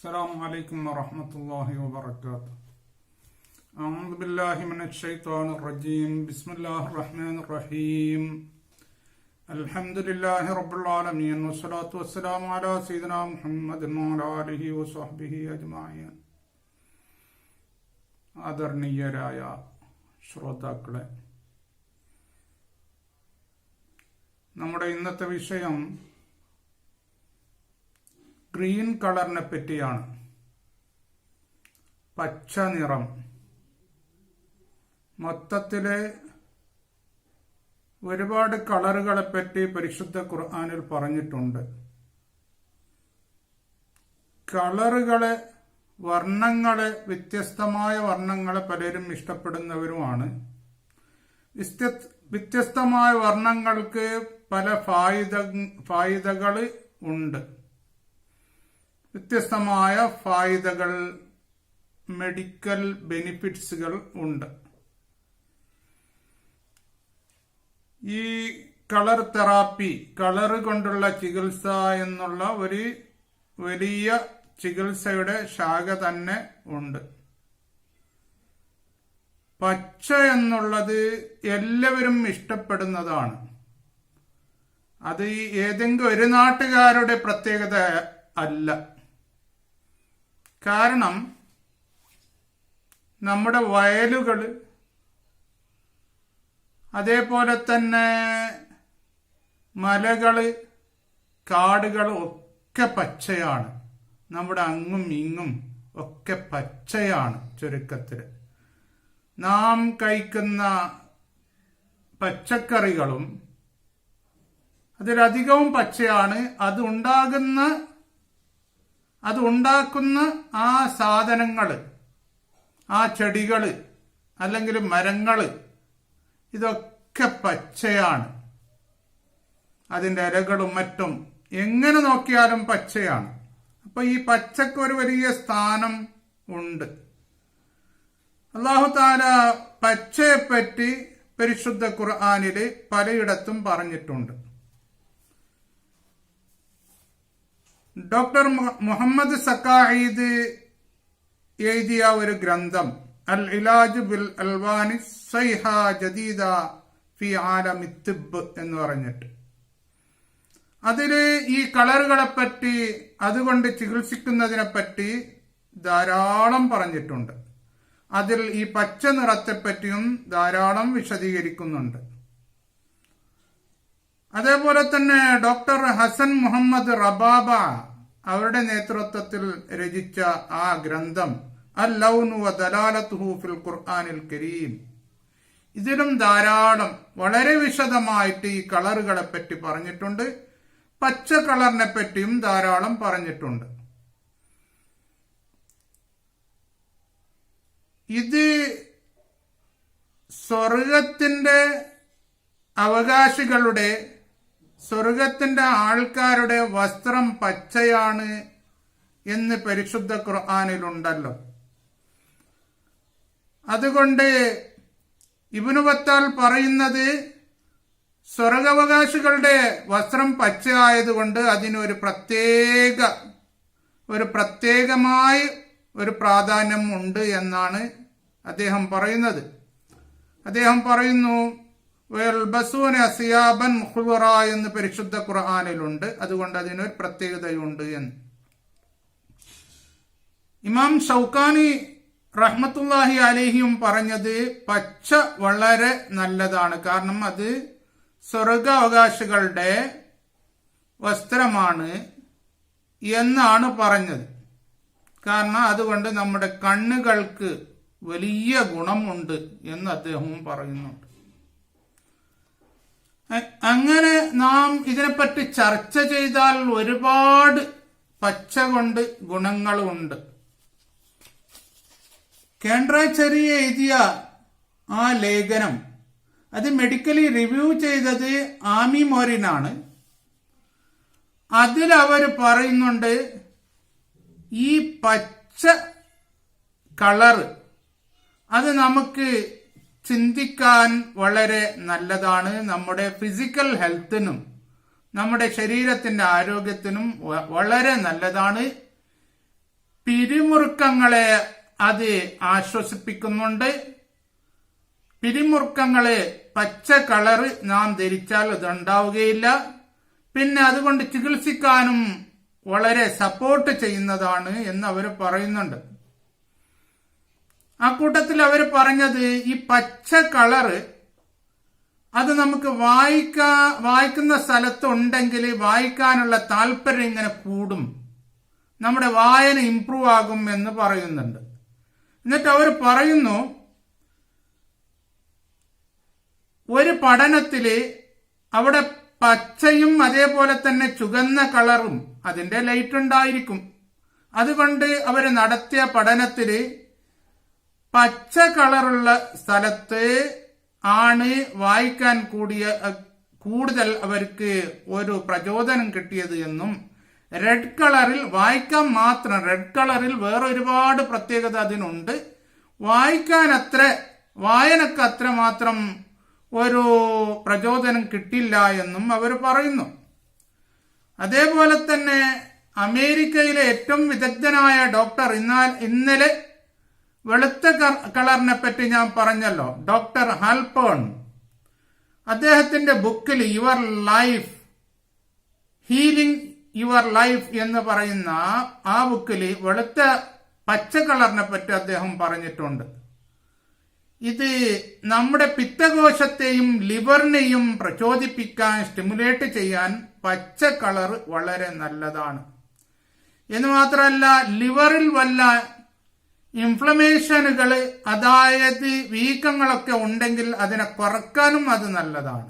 السلام عليكم ورحمة الله وبركاته أعوذ بالله من الشيطان الرجيم بسم الله الرحمن الرحيم الحمد لله رب العالمين والصلاة والسلام على سيدنا محمد وعلى آله وصحبه أجمعين ആദരണീയരായ ശ്രോതാക്കളെ നമ്മുടെ ഇന്നത്തെ വിഷയം ഗ്രീൻ കളറിനെ പറ്റിയാണ്. പച്ച നിറം. മൊത്തത്തിൽ ഒരുപാട് കളറുകളെ പറ്റി പരിശുദ്ധ ഖുർആാനിൽ പറഞ്ഞിട്ടുണ്ട്. കളറുകളെ വർണങ്ങളെ വ്യത്യസ്തമായ വർണങ്ങളെ പലരും ഇഷ്ടപ്പെടുന്നവരുമാണ്. വ്യത്യസ്- വ്യത്യസ്തമായ വർണങ്ങൾക്ക് പല ഫായുധ ഫായിദകൾ ഉണ്ട്. വ്യത്യസ്തമായ ഫായിദകൾ മെഡിക്കൽ ബെനിഫിറ്റ്സുകൾ ഉണ്ട്. ഈ കളർ തെറാപ്പി കളർ കൊണ്ടുള്ള ചികിത്സ എന്നുള്ള ഒരു വലിയ ചികിത്സയുടെ ശാഖ തന്നെ ഉണ്ട്. പച്ച എന്നുള്ളത് എല്ലാവരും ഇഷ്ടപ്പെടുന്നതാണ്. അത് ഏതെങ്കിലും ഒരു നാട്ടുകാരുടെ പ്രത്യേകത അല്ല. കാരണം നമ്മുടെ വയലുകൾ അതേപോലെ തന്നെ മലകൾ കാടുകൾ ഒക്കെ പച്ചയാണ്. നമ്മുടെ അങ്ങും ഇങ്ങും ഒക്കെ പച്ചയാണ് ചുരുക്കത്തിൽ. നാം കഴിക്കുന്ന പച്ചക്കറികളും അതിലധികവും പച്ചയാണ്. അത് ഉണ്ടാകുന്ന അത് ഉണ്ടാക്കുന്ന ആ സാധനങ്ങൾ ആ ചെടികൾ അല്ലെങ്കിൽ മരങ്ങൾ ഇതൊക്കെ പച്ചയാണ്. അതിന്റെ ഇലകളും മറ്റും എങ്ങനെ നോക്കിയാലും പച്ചയാണ്. അപ്പൊ ഈ പച്ചക്ക് ഒരു വലിയ സ്ഥാനം ഉണ്ട്. അള്ളാഹു താല പച്ചയെപ്പറ്റി പരിശുദ്ധ ഖുർആാനിൽ പലയിടത്തും പറഞ്ഞിട്ടുണ്ട്. ഡോക്ടർ മുഹമ്മദ് സക്കായിദ് എഴുതിയ ഒരു ഗ്രന്ഥം അൽ ഇലാജ് ബിൽ അൽവാനി സൈഹ ജദീദ ഫി ആലമിത്തിബ് തിബ് എന്ന് പറഞ്ഞിട്ട്. അതിൽ ഈ കളറുകളെ പറ്റി അതുകൊണ്ട് ചികിത്സിക്കുന്നതിനെ പറ്റി ധാരാളം പറഞ്ഞിട്ടുണ്ട്. അതിൽ ഈ പച്ച നിറത്തെ പറ്റിയും ധാരാളം വിശദീകരിക്കുന്നുണ്ട്. അതേപോലെ തന്നെ ഡോക്ടർ ഹസൻ മുഹമ്മദ് റബാബ അവരുടെ നേതൃത്വത്തിൽ രചിച്ച ആ ഗ്രന്ഥം അൽ ലൗനു ദലാലത്തുഹു ഫിൽ ഖുർആനിൽ കരീം. ഇതിലും ധാരാളം വളരെ വിശദമായിട്ട് ഈ കളറുകളെ പറ്റി പറഞ്ഞിട്ടുണ്ട്. പച്ച കളറിനെ പറ്റിയും ധാരാളം പറഞ്ഞിട്ടുണ്ട്. ഇത് സ്വർഗത്തിന്റെ അവകാശികളുടെ സ്വർഗത്തിന്റെ ആൾക്കാരുടെ വസ്ത്രം പച്ചയാണ് എന്ന് പരിശുദ്ധ ഖുർആാനിലുണ്ടല്ലോ. അതുകൊണ്ട് ഇബിനു ബത്താൽ പറയുന്നത് സ്വർഗാവകാശികളുടെ വസ്ത്രം പച്ചയായതുകൊണ്ട് അതിനൊരു പ്രത്യേക ഒരു പ്രത്യേകമായി ഒരു പ്രാധാന്യം ഉണ്ട് എന്നാണ് അദ്ദേഹം പറയുന്നത്. അദ്ദേഹം പറയുന്നു "വയൽബസൂന സിയാബൻ ഖുറ എന്ന് പരിശുദ്ധ ഖുർആാനിലുണ്ട്. അതുകൊണ്ട് അതിനൊരു പ്രത്യേകതയുണ്ട് എന്ന്. ഇമാം ഷൗക്കാനി റഹ്മത്തുല്ലാഹി അലേഹിയും പറഞ്ഞത് പച്ച വളരെ നല്ലതാണ്. കാരണം അത് സ്വർഗാവകാശികളുടെ വസ്ത്രമാണ് എന്നാണ് പറഞ്ഞത്. കാരണം അതുകൊണ്ട് നമ്മുടെ കണ്ണുകൾക്ക് വലിയ ഗുണമുണ്ട് എന്ന് അദ്ദേഹവും പറയുന്നുണ്ട്. അങ്ങനെ നാം ഇതിനെപ്പറ്റി ചർച്ച ചെയ്താൽ ഒരുപാട് പച്ച കൊണ്ട് ഗുണങ്ങളുണ്ട്. കേന്ദ്രാചരി എഴുതിയ ആ ലേഖനം അത് മെഡിക്കലി റിവ്യൂ ചെയ്തത് ആമി മോറിനാണ് അവർ പറയുന്നുണ്ട് ഈ പച്ച കളർ അത് നമുക്ക് ചിന്തിക്കാൻ വളരെ നല്ലതാണ് നമ്മുടെ ഫിസിക്കൽ ഹെൽത്തിനും നമ്മുടെ ശരീരത്തിന്റെ ആരോഗ്യത്തിനും വളരെ നല്ലതാണ്. പിരിമുറുക്കങ്ങളെ അത് ആശ്വസിപ്പിക്കുന്നുണ്ട്. പിരിമുറുക്കങ്ങളെ പച്ച കളറ് നാം ധരിച്ചാൽ അത് ഉണ്ടാവുകയില്ല പിന്നെ അതുകൊണ്ട് ചികിത്സിക്കാനും വളരെ സപ്പോർട്ട് ചെയ്യുന്നതാണ് എന്ന് അവർ പറയുന്നുണ്ട്. ആ കൂട്ടത്തിൽ അവർ പറഞ്ഞത് ഈ പച്ച കളറ് അത് നമുക്ക് വായിക്കാ വായിക്കുന്ന സ്ഥലത്തുണ്ടെങ്കിൽ വായിക്കാനുള്ള താല്പര്യം ഇങ്ങനെ കൂടും. നമ്മുടെ വായന ഇംപ്രൂവ് ആകും എന്ന് പറയുന്നുണ്ട്. എന്നിട്ട് അവർ പറയുന്നു ഒരു പഠനത്തിൽ അവിടെ പച്ചയും അതേപോലെ തന്നെ ചുവന്ന കളറും അതിന്റെ ലൈറ്റ് ഉണ്ടായിരിക്കും. അതുകൊണ്ട് അവർ നടത്തിയ പഠനത്തിൽ പച്ച കളറുള്ള സ്ഥലത്ത് ആണ് വായിക്കാൻ കൂടിയ കൂടുതൽ അവർക്ക് ഒരു പ്രചോദനം കിട്ടിയത് എന്നും റെഡ് കളറിൽ വായിക്കാൻ മാത്രം റെഡ് കളറിൽ വേറെ ഒരുപാട് പ്രത്യേകത അതിനുണ്ട്. വായിക്കാൻ അത്ര വായനക്ക് അത്ര മാത്രം ഒരു പ്രചോദനം കിട്ടില്ല എന്നും അവർ പറയുന്നു. അതേപോലെ തന്നെ അമേരിക്കയിലെ ഏറ്റവും വിദഗ്ധനായ ഡോക്ടർ ഇന്നലെ വെളുത്ത കളറിനെ പറ്റി ഞാൻ പറഞ്ഞല്ലോ. Doctor Halpern. അദ്ദേഹത്തിന്റെ ബുക്കിൽ your life healing your life എന്ന് പറയുന്ന ആ ബുക്കിൽ വെളുത്ത പച്ച കളറിനെ പറ്റി അദ്ദേഹം പറഞ്ഞിട്ടുണ്ട്. ഇത് നമ്മുടെ പിത്തകോശത്തെയും ലിവറിനെയും പ്രചോദിപ്പിക്കാൻ സ്റ്റിമുലേറ്റ് ചെയ്യാൻ പച്ച കളർ വളരെ നല്ലതാണ്. എന്ന് മാത്രമല്ല ലിവറിൽ വല്ല ഇൻഫ്ലമേഷനുകൾ അതായത് വീക്കങ്ങളൊക്കെ ഉണ്ടെങ്കിൽ അതിനെ കുറക്കാനും അത് നല്ലതാണ്.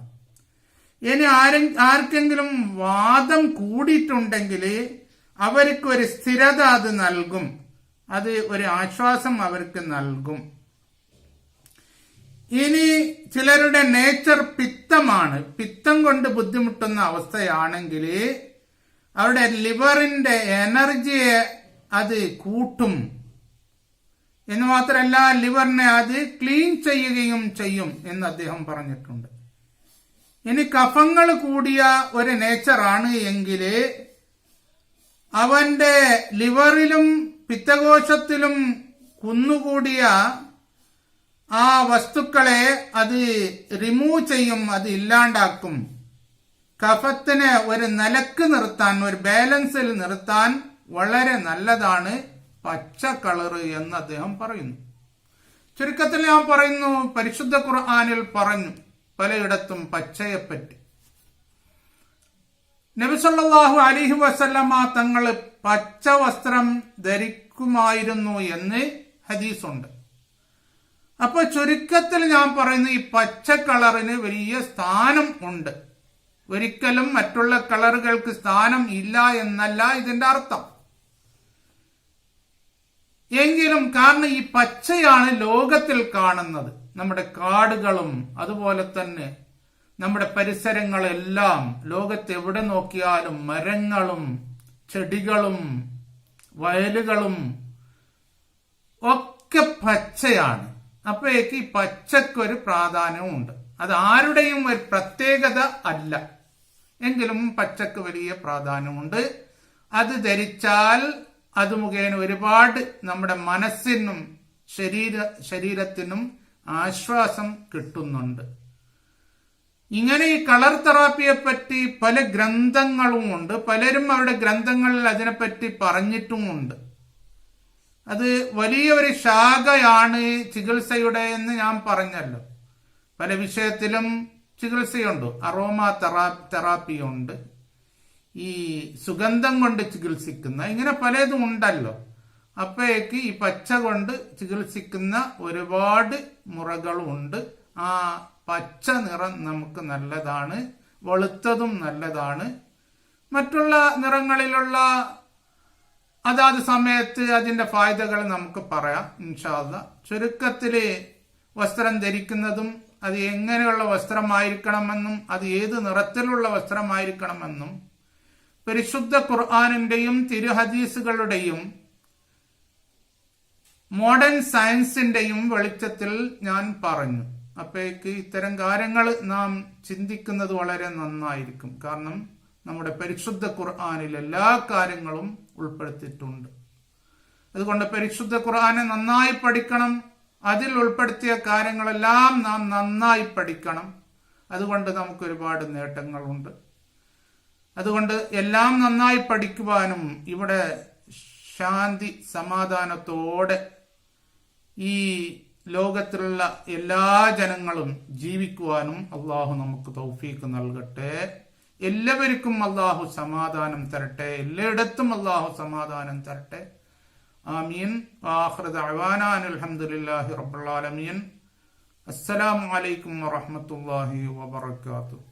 ഇനി ആരെ ആർക്കെങ്കിലും വാദം കൂടിയിട്ടുണ്ടെങ്കിൽ അവർക്ക് ഒരു സ്ഥിരത അത് നൽകും. അത് ഒരു ആശ്വാസം അവർക്ക് നൽകും. ഇനി ചിലരുടെ നേച്ചർ പിത്തമാണ്. പിത്തം കൊണ്ട് ബുദ്ധിമുട്ടുന്ന അവസ്ഥയാണെങ്കിൽ അവരുടെ ലിവറിന്റെ എനർജിയെ അത് കൂട്ടും. എന്ന് മാത്രമല്ല ലിവറിനെ അത് ക്ലീൻ ചെയ്യുകയും ചെയ്യും എന്ന് അദ്ദേഹം പറഞ്ഞിട്ടുണ്ട്. ഇനി കഫങ്ങൾ കൂടിയ ഒരു നേച്ചറാണ് എങ്കിൽ അവന്റെ ലിവറിലും പിത്തകോശത്തിലും കുന്നുകൂടിയ ആ വസ്തുക്കളെ അത് റിമൂവ് ചെയ്യും അത് ഇല്ലാണ്ടാക്കും. കഫത്തിനെ ഒരു നിലയ്ക്ക് നിർത്താൻ ഒരു ബാലൻസിൽ നിർത്താൻ വളരെ നല്ലതാണ് പച്ച കളറ് എന്ന് അദ്ദേഹം പറയുന്നു. ചുരുക്കത്തിൽ ഞാൻ പറയുന്നു പരിശുദ്ധ ഖുർആാനിൽ പറഞ്ഞു പലയിടത്തും പച്ചയെപ്പറ്റി. നബിസല്ലാഹു അലിഹി വസല്ലമ തങ്ങൾ പച്ച വസ്ത്രം ധരിക്കുമായിരുന്നു എന്ന് ഹദീസുണ്ട്. അപ്പൊ ചുരുക്കത്തിൽ ഞാൻ പറയുന്നു ഈ പച്ച കളറിന് വലിയ സ്ഥാനം ഉണ്ട്. ഒരിക്കലും മറ്റുള്ള കളറുകൾക്ക് സ്ഥാനം ഇല്ല എന്നല്ല ഇതിന്റെ അർത്ഥം. എങ്കിലും കാരണം ഈ പച്ചയാണ് ലോകത്തിൽ കാണുന്നത്. നമ്മുടെ കാടുകളും അതുപോലെ തന്നെ നമ്മുടെ പരിസരങ്ങളെല്ലാം ലോകത്ത് എവിടെ നോക്കിയാലും മരങ്ങളും ചെടികളും വയലുകളും ഒക്കെ പച്ചയാണ്. അപ്പോഴേക്ക് ഈ പച്ചക്കൊരു പ്രാധാന്യമുണ്ട്. അത് ആരുടെയും ഒരു പ്രത്യേകത അല്ല. എങ്കിലും പച്ചക്ക് വലിയ പ്രാധാന്യമുണ്ട്. അത് ധരിച്ചാൽ അത് മുഖേന ഒരുപാട് നമ്മുടെ മനസ്സിനും ശരീര ശരീരത്തിനും ആശ്വാസം കിട്ടുന്നുണ്ട്. ഇങ്ങനെ ഈ കളർ തെറാപ്പിയെ പറ്റി പല ഗ്രന്ഥങ്ങളും ഉണ്ട്. പലരും അവരുടെ ഗ്രന്ഥങ്ങളിൽ അതിനെപ്പറ്റി പറഞ്ഞിട്ടുമുണ്ട്. അത് വലിയ ഒരു ശാഖയാണ് ചികിത്സയുടെ എന്ന് ഞാൻ പറഞ്ഞല്ലോ. പല വിഷയത്തിലും ചികിത്സയുണ്ട്. അറോമ തെറാ തെറാപ്പിയുണ്ട്. ഈ സുഗന്ധം കൊണ്ട് ചികിത്സിക്കുന്ന ഇങ്ങനെ പലതും ഉണ്ടല്ലോ. അപ്പോഴേക്ക് ഈ പച്ച കൊണ്ട് ചികിത്സിക്കുന്ന ഒരുപാട് മുറകളുണ്ട്. ആ പച്ച നിറം നമുക്ക് നല്ലതാണ് വെളുത്തതും നല്ലതാണ്. മറ്റുള്ള നിറങ്ങളിലുള്ള അതാത് സമയത്ത് അതിന്റെ ഫായ്ദകൾ നമുക്ക് പറയാം ഇൻഷാല്ല ചുരുക്കത്തിൽ വസ്ത്രം ധരിക്കുന്നതും അത് എങ്ങനെയുള്ള വസ്ത്രമായിരിക്കണമെന്നും അത് ഏത് നിറത്തിലുള്ള വസ്ത്രമായിരിക്കണമെന്നും പരിശുദ്ധ ഖുർആാനിന്റെയും തിരുഹദീസുകളുടെയും മോഡേൺ സയൻസിന്റെയും വെളിച്ചത്തിൽ ഞാൻ പറഞ്ഞു. അപ്പേക്ക് ഇത്തരം കാര്യങ്ങൾ നാം ചിന്തിക്കുന്നത് വളരെ നന്നായിരിക്കും. കാരണം നമ്മുടെ പരിശുദ്ധ ഖുർആാനിൽ എല്ലാ കാര്യങ്ങളും ഉൾപ്പെടുത്തിയിട്ടുണ്ട്. അതുകൊണ്ട് പരിശുദ്ധ ഖുർആാനെ നന്നായി പഠിക്കണം. അതിൽ ഉൾപ്പെടുത്തിയ കാര്യങ്ങളെല്ലാം നാം നന്നായി പഠിക്കണം. അതുകൊണ്ട് നമുക്ക് ഒരുപാട് നേട്ടങ്ങളുണ്ട്. അതുകൊണ്ട് എല്ലാം നന്നായി പഠിക്കുവാനും ഇവിടെ ശാന്തി സമാധാനത്തോടെ ഈ ലോകത്തിലുള്ള എല്ലാ ജനങ്ങളും ജീവിക്കുവാനും അള്ളാഹു നമുക്ക് തൗഫീക്ക് നൽകട്ടെ. എല്ലാവർക്കും അള്ളാഹു സമാധാനം തരട്ടെ. എല്ലായിടത്തും അള്ളാഹു സമാധാനം തരട്ടെ. ആമീൻ. ആഹ്റദ് അവാനാൻ അലഹമുല്ലാഹി റബ്ബുലാലമീൻ അസ്സലാമു അലൈക്കും വറഹമത്തല്ലാഹി വബർക്കാത്തു